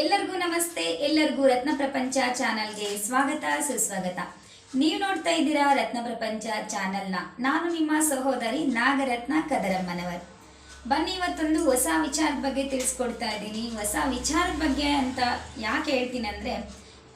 ಎಲ್ಲರಿಗೂ ನಮಸ್ತೆ, ಎಲ್ಲರಿಗೂ ರತ್ನ ಪ್ರಪಂಚ ಚಾನಲ್ಗೆ ಸ್ವಾಗತ, ಸುಸ್ವಾಗತ. ನೀವು ನೋಡ್ತಾ ಇದ್ದೀರಾ ರತ್ನ ಪ್ರಪಂಚ ಚಾನಲ್ನ. ನಾನು ನಿಮ್ಮ ಸಹೋದರಿ ನಾಗರತ್ನ ಕದರಮ್ಮನವರ್ ಬನ್ನಿ ಇವತ್ತೊಂದು ಹೊಸ ವಿಚಾರದ ಬಗ್ಗೆ ತಿಳಿಸ್ಕೊಡ್ತಾ ಇದ್ದೀನಿ. ಹೊಸ ವಿಚಾರದ ಬಗ್ಗೆ ಅಂತ ಯಾಕೆ ಹೇಳ್ತೀನಿ ಅಂದರೆ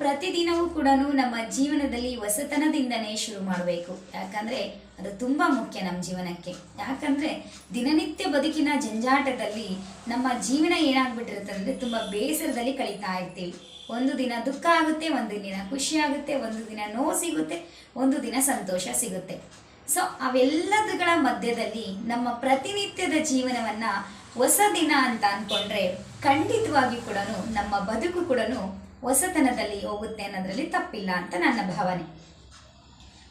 ಪ್ರತಿದಿನವೂ ಕೂಡ ನಮ್ಮ ಜೀವನದಲ್ಲಿ ಹೊಸತನದಿಂದನೇ ಶುರು ಮಾಡಬೇಕು. ಯಾಕಂದರೆ ಅದು ತುಂಬ ಮುಖ್ಯ ನಮ್ಮ ಜೀವನಕ್ಕೆ. ಯಾಕಂದರೆ ದಿನನಿತ್ಯ ಬದುಕಿನ ಜಂಜಾಟದಲ್ಲಿ ನಮ್ಮ ಜೀವನ ಏನಾಗ್ಬಿಟ್ಟಿರುತ್ತೆ ಅಂದರೆ ತುಂಬ ಬೇಸರದಲ್ಲಿ ಕಳೀತಾ ಇರ್ತೀವಿ. ಒಂದು ದಿನ ದುಃಖ ಆಗುತ್ತೆ, ಒಂದು ದಿನ ಖುಷಿ ಆಗುತ್ತೆ, ಒಂದು ದಿನ ನೋವು ಸಿಗುತ್ತೆ, ಒಂದು ದಿನ ಸಂತೋಷ ಸಿಗುತ್ತೆ. ಸೊ ಅವೆಲ್ಲದುಗಳ ಮಧ್ಯದಲ್ಲಿ ನಮ್ಮ ಪ್ರತಿನಿತ್ಯದ ಜೀವನವನ್ನ ಹೊಸ ದಿನ ಅಂತ ಅನ್ಕೊಂಡ್ರೆ ಖಂಡಿತವಾಗಿ ಕೂಡ ನಮ್ಮ ಬದುಕು ಕೂಡ ಹೊಸತನದಲ್ಲಿ ಹೋಗುತ್ತೆ ಅನ್ನೋದ್ರಲ್ಲಿ ತಪ್ಪಿಲ್ಲ ಅಂತ ನನ್ನ ಭಾವನೆ.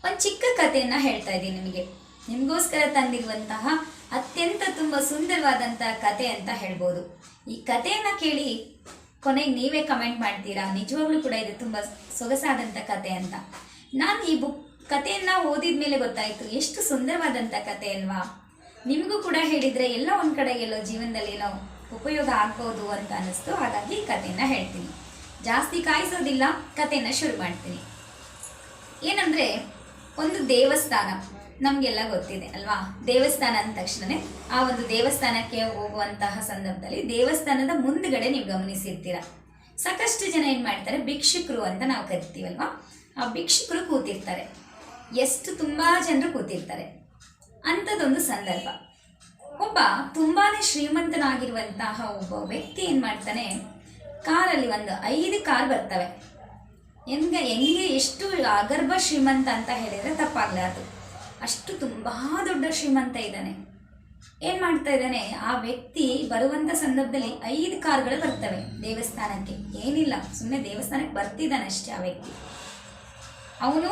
ಒಂದು ಚಿಕ್ಕ ಕಥೆಯನ್ನ ಹೇಳ್ತಾ ಇದ್ದೀನಿ ನಿಮಗೆ. ನಿಮಗೋಸ್ಕರ ತಂದಿರುವಂತಹ ಅತ್ಯಂತ ತುಂಬ ಸುಂದರವಾದಂತಹ ಕತೆ ಅಂತ ಹೇಳ್ಬೋದು. ಈ ಕಥೆಯನ್ನು ಕೇಳಿ ಕೊನೆಗೆ ನೀವೇ ಕಮೆಂಟ್ ಮಾಡ್ತೀರಾ? ನಿಜವಾಗ್ಲೂ ಕೂಡ ಇದು ತುಂಬ ಸೊಗಸಾದಂಥ ಕತೆ ಅಂತ. ನಾನು ಈ ಬುಕ್ ಕಥೆಯನ್ನ ಓದಿದ ಮೇಲೆ ಗೊತ್ತಾಯಿತು, ಎಷ್ಟು ಸುಂದರವಾದಂಥ ಕತೆ ಅಲ್ವಾ? ನಿಮಗೂ ಕೂಡ ಹೇಳಿದರೆ ಎಲ್ಲ ಒಂದು ಕಡೆ ಎಲ್ಲೋ ಜೀವನದಲ್ಲಿ ಏನೋ ಉಪಯೋಗ ಆಗ್ಬೋದು ಅಂತ ಅನ್ನಿಸ್ತು. ಹಾಗಾಗಿ ಈ ಕಥೆಯನ್ನ ಹೇಳ್ತೀನಿ. ಜಾಸ್ತಿ ಕಾಯಿಸೋದಿಲ್ಲ, ಕಥೆನ ಶುರು ಮಾಡ್ತೀನಿ. ಏನಂದ್ರೆ, ಒಂದು ದೇವಸ್ಥಾನ ನಮಗೆಲ್ಲ ಗೊತ್ತಿದೆ, ಅಲ್ವಾ? ದೇವಸ್ಥಾನ ಅಂದ ತಕ್ಷಣವೇ ಆ ಒಂದು ದೇವಸ್ಥಾನಕ್ಕೆ ಹೋಗುವಂತಹ ಸಂದರ್ಭದಲ್ಲಿ ದೇವಸ್ಥಾನದ ಮುಂದ್ಗಡೆ ನೀವು ಗಮನಿಸಿರ್ತೀರ. ಸಾಕಷ್ಟು ಜನ ಏನು ಮಾಡ್ತಾರೆ, ಭಿಕ್ಷುಕರು ಅಂತ ನಾವು ಕರಿತೀವಲ್ವಾ ಆ ಭಿಕ್ಷುಕರು ಕೂತಿರ್ತಾರೆ. ಎಷ್ಟು ತುಂಬಾ ಜನರು ಕೂತಿರ್ತಾರೆ. ಅಂಥದ್ದೊಂದು ಸಂದರ್ಭ. ಒಬ್ಬ ತುಂಬಾ ಶ್ರೀಮಂತನಾಗಿರುವಂತಹ ಒಬ್ಬ ವ್ಯಕ್ತಿ ಏನು ಮಾಡ್ತಾನೆ ಕಾರಲ್ಲಿ ಒಂದು ಐದು ಕಾರ್ ಬರ್ತವೆ. ಹೆಂಗೆ ಹೆಂಗೆ ಎಷ್ಟು ಅಗರ್ಭ ಶ್ರೀಮಂತ ಅಂತ ಹೇಳಿದರೆ ತಪ್ಪಾಗಲಾರ್ದು ಅಷ್ಟು ತುಂಬ ದೊಡ್ಡ ಶ್ರೀಮಂತ ಇದ್ದಾನೆ. ಏನು ಮಾಡ್ತಾ ಇದ್ದಾನೆ? ಆ ವ್ಯಕ್ತಿ ಬರುವಂಥ ಸಂದರ್ಭದಲ್ಲಿ ಐದು ಕಾರ್ಗಳು ಬರ್ತವೆ ದೇವಸ್ಥಾನಕ್ಕೆ. ಏನಿಲ್ಲ ಸುಮ್ಮನೆ ದೇವಸ್ಥಾನಕ್ಕೆ ಬರ್ತಿದ್ದಾನೆ ಅಷ್ಟೇ ಆ ವ್ಯಕ್ತಿ. ಅವನು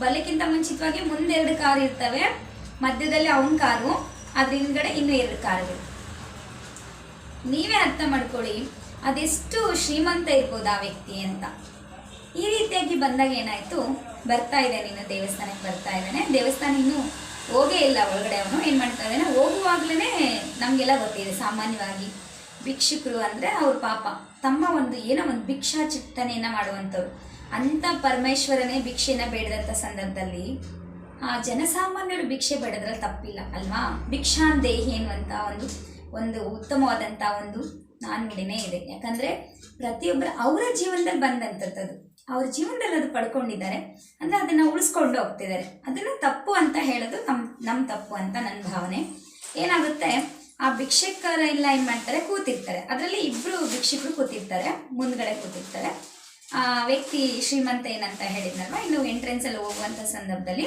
ಬರ್ಲಿಕ್ಕಿಂತ ಮುಂಚಿತವಾಗಿ ಮುಂದೆ ಎರಡು ಕಾರ್ ಇರ್ತವೆ. ಮಧ್ಯದಲ್ಲಿ ಅವನ ಕಾರು, ಅದ್ರ ಹಿಂದ್ಗಡೆ ಇನ್ನೂ ಎರಡು ಕಾರ್ಗಳು. ನೀವೇ ಅರ್ಥ ಮಾಡ್ಕೊಳ್ಳಿ. ಅದೆಷ್ಟು ಶ್ರೀಮಂತ ಇರ್ಬೋದು ಆ ವ್ಯಕ್ತಿ ಅಂತ. ಈ ರೀತಿಯಾಗಿ ಬಂದಾಗ ಏನಾಯ್ತು? ಬರ್ತಾ ಇದೆ, ನೀನು ದೇವಸ್ಥಾನಕ್ಕೆ ಬರ್ತಾ ಇದ್ದಾನೆ. ದೇವಸ್ಥಾನ ಇನ್ನೂ ಹೋಗೇ ಇಲ್ಲ ಒಳಗಡೆ ಅವನು. ಏನು ಮಾಡ್ತಾ ಇದ್ದಾನೆ? ಹೋಗುವಾಗ್ಲೇ ನಮಗೆಲ್ಲ ಗೊತ್ತಿದೆ, ಸಾಮಾನ್ಯವಾಗಿ ಭಿಕ್ಷುಕರು ಅಂದರೆ ಅವ್ರ ಪಾಪ. ತಮ್ಮ ಒಂದು ಏನೋ ಒಂದು ಭಿಕ್ಷಾ ಚಿಟ್ಟನೆಯನ್ನ ಮಾಡುವಂಥವ್ರು. ಅಂಥ ಪರಮೇಶ್ವರನೇ ಭಿಕ್ಷೆನ ಬೇಡದಂಥ ಸಂದರ್ಭದಲ್ಲಿ ಆ ಜನಸಾಮಾನ್ಯರು ಭಿಕ್ಷೆ ಬೇಡದ್ರಲ್ಲಿ ತಪ್ಪಿಲ್ಲ, ಅಲ್ವಾ? ಭಿಕ್ಷಾನ್ ದೇಹಿ ಅಂತ ಒಂದು ಒಂದು ಉತ್ತಮವಾದಂಥ ಒಂದು ನಾನ್ನುಡಿನೇ ಇದೆ. ಯಾಕಂದರೆ ಪ್ರತಿಯೊಬ್ಬರ ಅವರ ಜೀವನದಲ್ಲಿ ಬಂದಂಥದ್ದು ಅವ್ರ ಜೀವನದಲ್ಲಿ ಅದು ಪಡ್ಕೊಂಡಿದ್ದಾರೆ. ಅಂದರೆ ಅದನ್ನು ಉಳಿಸ್ಕೊಂಡು ಹೋಗ್ತಿದ್ದಾರೆ. ಅದನ್ನು ತಪ್ಪು ಅಂತ ಹೇಳೋದು ನಮ್ಮ ನಮ್ಮ ತಪ್ಪು ಅಂತ ನನ್ನ ಭಾವನೆ. ಏನಾಗುತ್ತೆ? ಆ ಭಿಕ್ಷಕರ ಎಲ್ಲ ಏನು ಮಾಡ್ತಾರೆ? ಕೂತಿರ್ತಾರೆ. ಅದರಲ್ಲಿ ಇಬ್ಬರು ಭಿಕ್ಷಕರು ಕೂತಿರ್ತಾರೆ. ಮುಂದ್ಗಡೆ ಕೂತಿರ್ತಾರೆ. ಆ ವ್ಯಕ್ತಿ ಶ್ರೀಮಂತ ಏನಂತ ಹೇಳಿದ್ನಲ್ವ? ಇನ್ನು ಎಂಟ್ರೆನ್ಸಲ್ಲಿ ಹೋಗುವಂಥ ಸಂದರ್ಭದಲ್ಲಿ.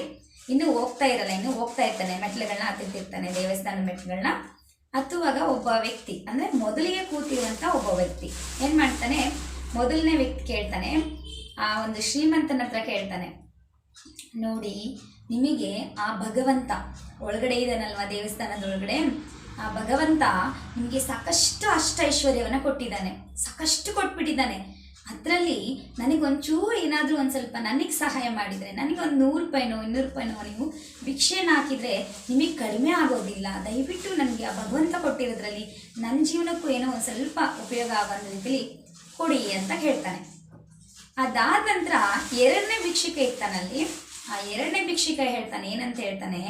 ಇನ್ನು ಹೋಗ್ತಾ ಇರಲ್ಲ. ಇನ್ನು ಹೋಗ್ತಾ ಇರ್ತಾನೆ. ಮೆಟ್ಲುಗಳನ್ನ ಹತ್ತಿರ್ತಿರ್ತಾನೆ ದೇವಸ್ಥಾನದ ಮೆಟ್ಲುಗಳನ್ನ ಹತ್ತುವಾಗ ಒಬ್ಬ ವ್ಯಕ್ತಿ, ಅಂದರೆ ಮೊದಲಿಗೆ ಕೂತಿರುವಂಥ ಒಬ್ಬ ವ್ಯಕ್ತಿ. ಏನು ಮಾಡ್ತಾನೆ? ಮೊದಲನೇ ವ್ಯಕ್ತಿ ಕೇಳ್ತಾನೆ, ಆ ಒಂದು ಶ್ರೀಮಂತನ ಹತ್ರ ಕೇಳ್ತಾನೆ, ನೋಡಿ, ನಿಮಗೆ ಆ ಭಗವಂತ ಒಳಗಡೆ ಇದ್ದಾನಲ್ವ ದೇವಸ್ಥಾನದ ಒಳಗಡೆ ಆ ಭಗವಂತ ನಿಮಗೆ ಸಾಕಷ್ಟು ಅಷ್ಟೈಶ್ವರ್ಯವನ್ನು ಕೊಟ್ಟಿದ್ದಾನೆ, ಸಾಕಷ್ಟು ಕೊಟ್ಬಿಟ್ಟಿದ್ದಾನೆ. ಅದರಲ್ಲಿ ನನಗೊಂಚೂರು ಏನಾದರೂ ಒಂದು ಸ್ವಲ್ಪ ನನಗೆ ಸಹಾಯ ಮಾಡಿದರೆ ನನಗೆ ಒಂದು ನೂರು ರೂಪಾಯಿನೋ ಇನ್ನೂರು ರೂಪಾಯಿನೋ ನೀವು ಭಿಕ್ಷೆನ ಹಾಕಿದರೆ ನಿಮಗೆ ಕಡಿಮೆ ಆಗೋದಿಲ್ಲ. ದಯವಿಟ್ಟು ನನಗೆ ಆ ಭಗವಂತ ಕೊಟ್ಟಿರೋದ್ರಲ್ಲಿ ನನ್ನ ಜೀವನಕ್ಕೂ ಏನೋ ಒಂದು ಸ್ವಲ್ಪ ಉಪಯೋಗ ಆಗೋ ರೀತಿಲಿ ಕೊಡಿ ಅಂತ ಹೇಳ್ತಾನೆ. ಅದಾದ ನಂತರ ಎರಡನೇ ಭಿಕ್ಷಿಕೆ ಇರ್ತಾನಲ್ಲಿ, ಆ ಎರಡನೇ ಭಿಕ್ಷಿಕೆ ಹೇಳ್ತಾನೆ, ಏನಂತ ಹೇಳ್ತಾನೆ,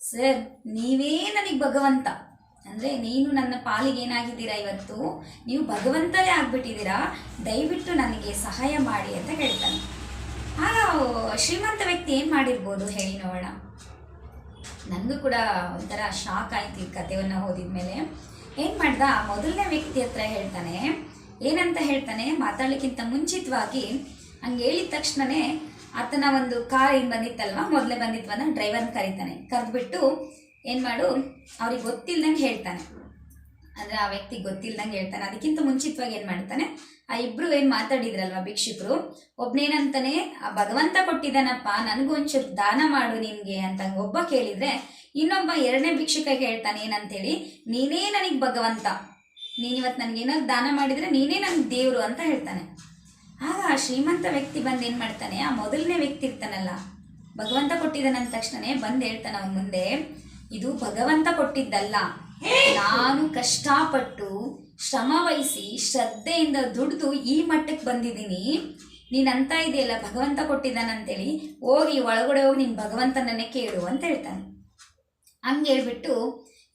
ಸರ್, ನೀವೇ ನನಗೆ ಭಗವಂತ. ಅಂದರೆ ನೀನು ನನ್ನ ಪಾಲಿಗೆ ಏನಾಗಿದ್ದೀರಾ ಇವತ್ತು? ನೀವು ಭಗವಂತನೇ ಆಗ್ಬಿಟ್ಟಿದ್ದೀರಾ? ದಯವಿಟ್ಟು ನನಗೆ ಸಹಾಯ ಮಾಡಿ ಅಂತ ಹೇಳ್ತಾನೆ. ಆಗ ಶ್ರೀಮಂತ ವ್ಯಕ್ತಿ ಏನು ಮಾಡಿರ್ಬೋದು ಹೇಳಿ ನೋಡೋಣ. ನನಗೂ ಕೂಡ ಒಂಥರ ಶಾಕ್ ಆಯ್ತು ಈ ಕಥೆಯನ್ನು ಓದಿದ್ಮೇಲೆ. ಏನು ಮಾಡ್ದ? ಮೊದಲನೇ ವ್ಯಕ್ತಿ ಹತ್ರ ಹೇಳ್ತಾನೆ. ಏನಂತ ಹೇಳ್ತಾನೆ? ಮಾತಾಡ್ಲಿಕ್ಕಿಂತ ಮುಂಚಿತವಾಗಿ ಹಂಗೆ ಹೇಳಿದ ತಕ್ಷಣನೇ ಆತನ ಒಂದು ಕಾರ್ ಏನು ಬಂದಿತ್ತಲ್ವ? ಮೊದಲೇ ಬಂದಿತ್ವನ್ನ ಡ್ರೈವರ್ನ ಕರೀತಾನೆ. ಕರೆದ್ಬಿಟ್ಟು ಏನು ಮಾಡು? ಅವ್ರಿಗೆ ಗೊತ್ತಿಲ್ದಂಗೆ ಹೇಳ್ತಾನೆ. ಅಂದರೆ ಆ ವ್ಯಕ್ತಿ ಗೊತ್ತಿಲ್ದಂಗೆ ಹೇಳ್ತಾನೆ. ಅದಕ್ಕಿಂತ ಮುಂಚಿತವಾಗಿ ಏನು ಮಾಡ್ತಾನೆ? ಆ ಇಬ್ರು ಏನು ಮಾತಾಡಿದ್ರಲ್ವ ಭಿಕ್ಷುಕರು? ಒಬ್ನೇನಂತಾನೆ, ಆ ಭಗವಂತ ಕೊಟ್ಟಿದ್ದಾನಪ್ಪ ನನಗೂ ಒಂಚೂರು ದಾನ ಮಾಡು ನಿನಗೆ ಅಂತ ಒಬ್ಬ ಕೇಳಿದ್ರೆ ಇನ್ನೊಬ್ಬ ಎರಡನೇ ಭಿಕ್ಷುಕ ಹೇಳ್ತಾನೆ, ಏನಂತೇಳಿ, ನೀನೇ ನನಗೆ ಭಗವಂತ. ನೀನಿವತ್ತು ನನಗೇನಾದ್ರು ದಾನ ಮಾಡಿದರೆ ನೀನೇ ನನಗೆ ದೇವರು ಅಂತ ಹೇಳ್ತಾನೆ. ಆಗ ಆ ಶ್ರೀಮಂತ ವ್ಯಕ್ತಿ ಬಂದು ಏನು ಮಾಡ್ತಾನೆ? ಆ ಮೊದಲನೇ ವ್ಯಕ್ತಿ ಇರ್ತಾನಲ್ಲ, ಭಗವಂತ ಕೊಟ್ಟಿದ್ದಾನೆ ಅಂದ ತಕ್ಷಣನೇ ಬಂದು ಹೇಳ್ತಾನೆ ಅವನ ಮುಂದೆ ಇದು ಭಗವಂತ ಕೊಟ್ಟಿದ್ದಲ್ಲ. ನಾನು ಕಷ್ಟಪಟ್ಟು ಶ್ರಮ ವಹಿಸಿ ಶ್ರದ್ಧೆಯಿಂದ ದುಡಿದು ಈ ಮಟ್ಟಕ್ಕೆ ಬಂದಿದ್ದೀನಿ. ನೀನು ಅಂತ ಇದೆಯಲ್ಲ, ಭಗವಂತ ಕೊಟ್ಟಿದ್ದಾನಂತೇಳಿ, ಹೋಗಿ ಒಳಗಡೆ ಹೋಗಿ ನಿನ್ನ ಭಗವಂತನನ್ನೇ ಕೇಳು ಅಂತ ಹೇಳ್ತಾನೆ. ಹಂಗೆ ಹೇಳ್ಬಿಟ್ಟು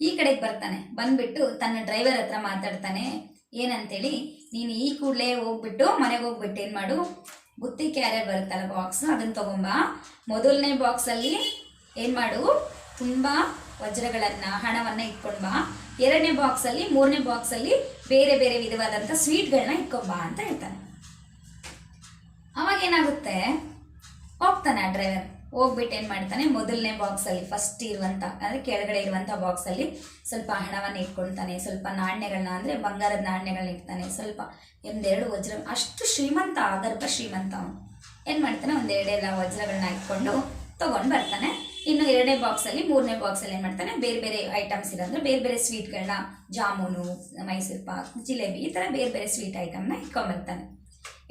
ಈ ಕಡೆಗೆ ಬರ್ತಾನೆ. ಬಂದ್ಬಿಟ್ಟು ತನ್ನ ಡ್ರೈವರ್ ಹತ್ರ ಮಾತಾಡ್ತಾನೆ. ಏನಂತೇಳಿ, ನೀನು ಈ ಕೂಡಲೇ ಹೋಗ್ಬಿಟ್ಟು ಮನೆಗೆ ಹೋಗ್ಬಿಟ್ಟು ಏನು ಮಾಡು? ಬುತ್ತಿ ಕ್ಯಾರಿಯರ್ ಬರುತ್ತಲ್ಲ ಬಾಕ್ಸ್ ಅದನ್ನು ತೊಗೊಂಬ. ಮೊದಲನೇ ಬಾಕ್ಸಲ್ಲಿ ಏನು ಮಾಡು? ತುಂಬ ವಜ್ರಗಳನ್ನು, ಹಣವನ್ನು ಇಟ್ಕೊಂಡು ಬಾ. ಎರಡನೇ ಬಾಕ್ಸಲ್ಲಿ ಮೂರನೇ ಬಾಕ್ಸಲ್ಲಿ ಬೇರೆ ಬೇರೆ ವಿಧವಾದಂಥ ಸ್ವೀಟ್ಗಳನ್ನ ಇಟ್ಕೊಂಬಾ ಅಂತ ಹೇಳ್ತಾನೆ. ಅವಾಗ ಏನಾಗುತ್ತೆ? ಹೋಗ್ತಾನೆ ಆ ಡ್ರೈವರ್ ಹೋಗ್ಬಿಟ್ಟು ಏನು ಮಾಡ್ತಾನೆ? ಮೊದಲನೇ ಬಾಕ್ಸಲ್ಲಿ ಫಸ್ಟ್ ಇರುವಂಥ ಅಂದರೆ ಕೆಳಗಡೆ ಇರುವಂಥ ಬಾಕ್ಸಲ್ಲಿ ಸ್ವಲ್ಪ ಹಣವನ್ನು ಇಟ್ಕೊಳ್ತಾನೆ ಸ್ವಲ್ಪ ನಾಣ್ಯಗಳನ್ನ ಅಂದರೆ ಬಂಗಾರದ ನಾಣ್ಯಗಳನ್ನ ಇಡ್ತಾನೆ ಸ್ವಲ್ಪ ಒಂದೆರಡು ವಜ್ರ, ಅಷ್ಟು ಶ್ರೀಮಂತ ಆಗರ್ಭ ಶ್ರೀಮಂತ ಅವನು. ಏನು ಮಾಡ್ತಾನೆ? ಒಂದೆರಡೆಲ್ಲ ವಜ್ರಗಳನ್ನ ಇಟ್ಕೊಂಡು ತೊಗೊಂಡು ಬರ್ತಾನೆ. ಇನ್ನು ಎರಡನೇ ಬಾಕ್ಸಲ್ಲಿ ಮೂರನೇ ಬಾಕ್ಸಲ್ಲಿ ಏನು ಮಾಡ್ತಾನೆ? ಬೇರೆ ಬೇರೆ ಐಟಮ್ಸ್ ಇರೋದ್ರೆ ಬೇರೆ ಬೇರೆ ಸ್ವೀಟ್ಗಳನ್ನ ಜಾಮೂನು, ಮೈಸೂರು ಪಾಕ್, ಜಿಲೇಬಿ ಈ ಥರ ಬೇರೆ ಬೇರೆ ಸ್ವೀಟ್ ಐಟಮ್ನ ಇಟ್ಕೊಂಬರ್ತಾನೆ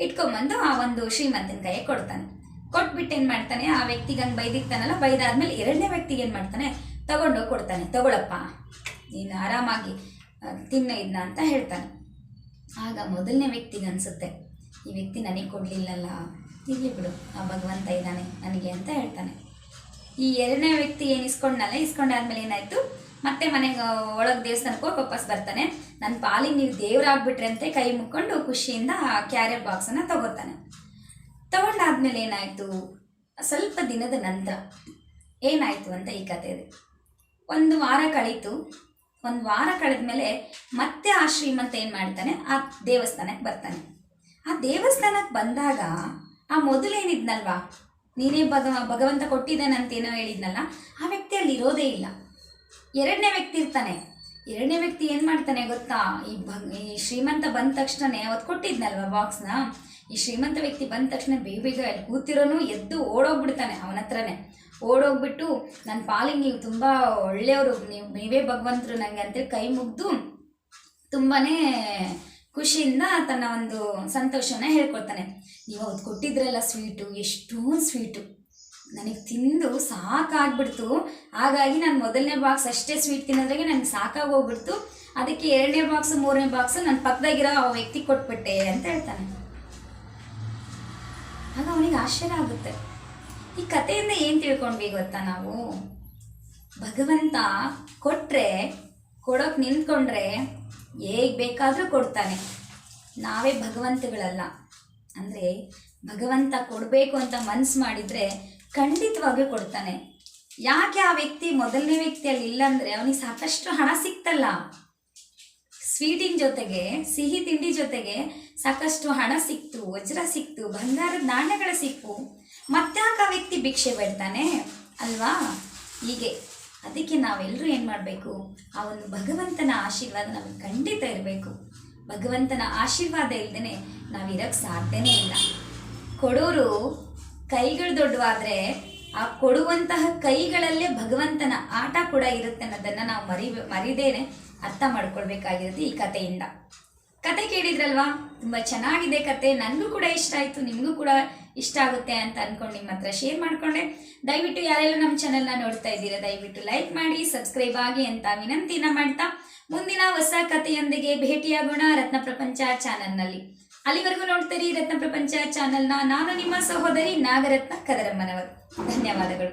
ಇಟ್ಕೊಂಬಂದು ಆ ಒಂದು ಶ್ರೀಮಂತನ ಕೈಗೆ ಕೊಡ್ತಾನೆ. ಕೊಟ್ಬಿಟ್ಟು ಏನು ಮಾಡ್ತಾನೆ? ಆ ವ್ಯಕ್ತಿಗೆ ಹಂಗೆ ಬೈದಿರ್ತಾನಲ್ಲ ಬೈದಾದ್ಮೇಲೆ ಎರಡನೇ ವ್ಯಕ್ತಿಗೆ ಏನು ಮಾಡ್ತಾನೆ? ತಗೊಂಡೋಗಿ ಕೊಡ್ತಾನೆ. ತಗೊಳಪ್ಪ, ನೀನು ಆರಾಮಾಗಿ ತಿನ್ನು ಇದನ್ನ ಅಂತ ಹೇಳ್ತಾನೆ. ಆಗ ಮೊದಲನೇ ವ್ಯಕ್ತಿಗೆ ಅನಿಸುತ್ತೆ, ಈ ವ್ಯಕ್ತಿ ನನಗೆ ಕೊಡಲಿಲ್ಲಲ್ಲ ಇರಲಿ ಬಿಡು, ಆ ಭಗವಂತ ಇದ್ದಾನೆ, ನನಗೆ ಅಂತ ಹೇಳ್ತಾನೆ. ಈ ಎರಡನೇ ವ್ಯಕ್ತಿ ಏನು ಇಸ್ಕೊಂಡಲ್ಲ ಇಸ್ಕೊಂಡಾದ್ಮೇಲೆ ಏನಾಯ್ತು? ಮತ್ತೆ ಮನೆಗೆ ಒಳಗೆ ದೇವಸ್ಥಾನಕ್ಕೆ ಹೋಗಿ ವಾಪಸ್ ಬರ್ತಾನೆ. ನನ್ನ ಪಾಲಿಗೆ ನೀವು ದೇವರಾಗ್ಬಿಟ್ರೆ ಅಂತ ಕೈ ಮುಕ್ಕೊಂಡು ಖುಷಿಯಿಂದ ಆ ಕ್ಯಾರಿಯರ್ ಬಾಕ್ಸನ್ನು ತಗೋತಾನೆ. ತಗೊಂಡಾದ್ಮೇಲೆ ಏನಾಯಿತು? ಸ್ವಲ್ಪ ದಿನದ ನಂತರ ಏನಾಯಿತು ಅಂತ ಈ ಕಥೆ ಇದೆ. ಒಂದು ವಾರ ಕಳೀತು. ಒಂದು ವಾರ ಕಳೆದ್ಮೇಲೆ ಮತ್ತೆ ಆ ಶ್ರೀಮಂತ ಏನು ಮಾಡ್ತಾನೆ? ಆ ದೇವಸ್ಥಾನಕ್ಕೆ ಬರ್ತಾನೆ. ಆ ದೇವಸ್ಥಾನಕ್ಕೆ ಬಂದಾಗ ಆ ಮೊದಲೇನಿದ್ನಲ್ವಾ ನೀನೇ ಭಗ, ಭಗವಂತ ಕೊಟ್ಟಿದ್ದಾನಂತೇನೋ ಹೇಳಿದ್ನಲ್ಲ, ಆ ವ್ಯಕ್ತಿ ಅಲ್ಲಿ ಇರೋದೇ ಇಲ್ಲ. ಎರಡನೇ ವ್ಯಕ್ತಿ ಇರ್ತಾನೆ. ಎರಡನೇ ವ್ಯಕ್ತಿ ಏನು ಮಾಡ್ತಾನೆ ಗೊತ್ತಾ? ಈ ಭಗ್, ಈ ಶ್ರೀಮಂತ ಬಂದ ತಕ್ಷಣನೇ ಅವತ್ತು ಕೊಟ್ಟಿದ್ನಲ್ವ ಬಾಕ್ಸ್ನ ಈ ಶ್ರೀಮಂತ ವ್ಯಕ್ತಿ ಬಂದ ತಕ್ಷಣ ಬೇಗ ಬೇಗ ಅಲ್ಲಿ ಕೂತಿರೋನು ಎದ್ದು ಓಡೋಗ್ಬಿಡ್ತಾನೆ ಅವನ ಹತ್ರನೇ. ಓಡೋಗ್ಬಿಟ್ಟು ನನ್ನ ಪಾಲಿಗೆ ನೀವು ತುಂಬ ಒಳ್ಳೆಯವರು, ನೀವು, ನೀವೇ ಭಗವಂತರು ನನಗೆ ಅಂತೇಳಿ ಕೈ ಮುಗಿದು ತುಂಬಾ ಖುಷಿಯಿಂದ ತನ್ನ ಒಂದು ಸಂತೋಷನ ಹೇಳ್ಕೊಳ್ತಾನೆ ನೀವು ಅವತ್ತು ಕೊಟ್ಟಿದ್ರಲ್ಲ ಸ್ವೀಟು ಎಷ್ಟೊಂದು ಸ್ವೀಟು ನನಗೆ ತಿಂದು ಸಾಕಾಗ್ಬಿಡ್ತು. ಹಾಗಾಗಿ ನಾನು ಮೊದಲನೇ ಬಾಕ್ಸ್ ಅಷ್ಟೇ ಸ್ವೀಟ್ ತಿನ್ನೋದ್ರಾಗೆ ನನಗೆ ಸಾಕಾಗಿ ಹೋಗ್ಬಿಡ್ತು ಅದಕ್ಕೆ ಎರಡನೇ ಬಾಕ್ಸ್ ಮೂರನೇ ಬಾಕ್ಸ್ ನನ್ನ ಪಕ್ಕದಾಗಿರೋ ಆ ವ್ಯಕ್ತಿ ಕೊಟ್ಬಿಟ್ಟೆ ಅಂತ ಹೇಳ್ತಾನೆ. ಆಗ ಅವನಿಗೆ ಆಶ್ಚರ್ಯ ಆಗುತ್ತೆ. ಈ ಕಥೆಯಿಂದ ಏನು ತಿಳ್ಕೊಂಡ್ವಿ ಗೊತ್ತಾ ನಾವು? ಭಗವಂತ ಕೊಟ್ಟರೆ ಕೊಡೋಕೆ ನಿಂತ್ಕೊಂಡ್ರೆ ಹೇಗ್ ಬೇಕಾದರೂ ಕೊಡ್ತಾನೆ. ನಾವೇ ಭಗವಂತಗಳಲ್ಲ. ಅಂದರೆ ಭಗವಂತ ಕೊಡಬೇಕು ಅಂತ ಮನಸ್ಸು ಮಾಡಿದರೆ ಖಂಡಿತವಾಗಿಯೂ ಕೊಡ್ತಾನೆ. ಯಾಕೆ ಆ ವ್ಯಕ್ತಿ ಮೊದಲನೇ ವ್ಯಕ್ತಿಯಲ್ಲಿ ಇಲ್ಲ ಅಂದರೆ ಅವನಿಗೆ ಸಾಕಷ್ಟು ಹಣ ಸಿಕ್ತಲ್ಲ. ಸ್ವೀಟಿನ ಜೊತೆಗೆ, ಸಿಹಿ ತಿಂಡಿ ಜೊತೆಗೆ ಸಾಕಷ್ಟು ಹಣ ಸಿಕ್ತು, ವಜ್ರ ಸಿಕ್ತು, ಬಂಗಾರದ ನಾಣ್ಯಗಳ ಸಿಕ್ಕು. ಮತ್ತ್ಯಾಕೆ ಆ ವ್ಯಕ್ತಿ ಭಿಕ್ಷೆ ಬಿಡ್ತಾನೆ ಅಲ್ವಾ? ಹೀಗೆ. ಅದಕ್ಕೆ ನಾವೆಲ್ಲರೂ ಏನು ಮಾಡಬೇಕು? ಆ ಒಂದು ಭಗವಂತನ ಆಶೀರ್ವಾದ ನಮಗೆ ಖಂಡಿತ ಇರಬೇಕು. ಭಗವಂತನ ಆಶೀರ್ವಾದ ಇಲ್ಲದೇ ನಾವಿರೋಕ್ಕೆ ಸಾಧ್ಯನೇ ಇಲ್ಲ. ಕೊಡೋರು ಕೈಗಳು ದೊಡ್ಡವಾದರೆ ಆ ಕೊಡುವಂತಹ ಕೈಗಳಲ್ಲೇ ಭಗವಂತನ ಆಟ ಕೂಡ ಇರುತ್ತೆ ಅನ್ನೋದನ್ನು ನಾವು ಮರಿ, ಮರಿದೇನೆ ಅರ್ಥ ಮಾಡ್ಕೊಳ್ಬೇಕಾಗಿರುತ್ತೆ ಈ ಕಥೆಯಿಂದ. ಕತೆ ಕೇಳಿದ್ರಲ್ವಾ? ತುಂಬ ಚೆನ್ನಾಗಿದೆ ಕತೆ ನನಗೂ ಕೂಡ ಇಷ್ಟ ಆಯಿತು. ನಿಮಗೂ ಕೂಡ ಇಷ್ಟ ಆಗುತ್ತೆ ಅಂತ ಅಂದ್ಕೊಂಡು ನಿಮ್ಮ ಹತ್ರ ಶೇರ್ ಮಾಡಿಕೊಂಡೆ. ದಯವಿಟ್ಟು ಯಾರೆಲ್ಲ ನಮ್ಮ ಚಾನೆಲ್ನ ನೋಡ್ತಾ ಇದ್ದೀರಾ, ದಯವಿಟ್ಟು ಲೈಕ್ ಮಾಡಿ ಸಬ್ಸ್ಕ್ರೈಬ್ ಆಗಿ ಅಂತ ವಿನಂತಿನ ಮಾಡ್ತಾ ಮುಂದಿನ ಹೊಸ ಕಥೆಯೊಂದಿಗೆ ಭೇಟಿಯಾಗೋಣ ರತ್ನ ಪ್ರಪಂಚ ಚಾನಲ್ನಲ್ಲಿ ಅಲ್ಲಿವರೆಗೂ ನೋಡ್ತೀರಿ ರತ್ನ ಪ್ರಪಂಚ ಚಾನಲ್ನ ನಾನು ನಿಮ್ಮ ಸಹೋದರಿ ನಾಗರತ್ನ ಕದರಮ್ಮನವರು ಧನ್ಯವಾದಗಳು.